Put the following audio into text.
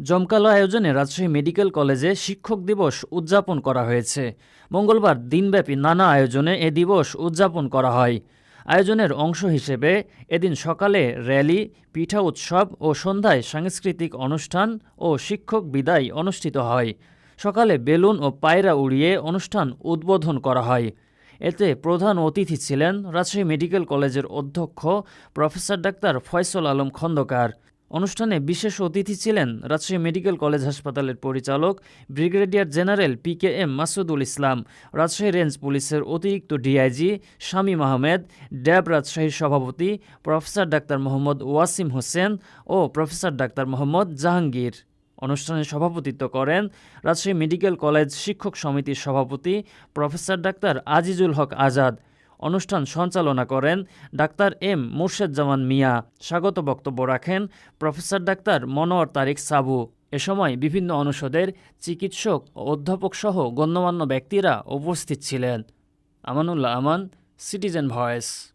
জমকালো আয়োজনে রাজশাহী মেডিকেল কলেজে শিক্ষক দিবস উদযাপন করা হয়েছে। মঙ্গলবার দিনব্যাপী নানা আয়োজনে এ দিবস উদযাপন করা হয়। আয়োজনের অংশ হিসেবে এদিন সকালে র্যালি, পিঠা উৎসব ও সন্ধ্যায় সাংস্কৃতিক অনুষ্ঠান ও শিক্ষক বিদায় অনুষ্ঠিত হয়। সকালে বেলুন ও পায়রা উড়িয়ে অনুষ্ঠান উদ্বোধন করা হয়। এতে প্রধান অতিথি ছিলেন রাজশাহী মেডিকেল কলেজের অধ্যক্ষ প্রফেসর ডাক্তার ফয়সল আলম খন্দকার। অনুষ্ঠানে বিশেষ অতিথি ছিলেন রাজশাহী মেডিকেল কলেজ হাসপাতালের পরিচালক brigadier general P K M Masudul Islam, Rajshahi range পুলিশের অতিরিক্ত ডিআইজি শামীম আহমেদ, ড্যাব রাজশাহীর সভাপতি প্রফেসর ডাক্তার মোহাম্মদ ওয়াসিম হোসেন ও প্রফেসর ডাক্তার মোহাম্মদ জাহাঙ্গীর। অনুষ্ঠানে সভাপতিত্ব করেন রাজশাহী মেডিকেল কলেজ শিক্ষক সমিতির সভাপতি প্রফেসর ডাক্তার আজিজুল হক আজাদ অনুষ্ঠান সঞ্চালনা করেন ডাক্তার এম মুর্শেদজামান মিয়া। স্বাগত বক্তব্য রাখেন প্রফেসর ডাক্তার মনোয়ার তারিক সাবু। এ সময় বিভিন্ন অনুষদের চিকিৎসক ও অধ্যাপক সহ গণ্যমান্য ব্যক্তিরা উপস্থিত ছিলেন। Amanullah Aman, citizen voice.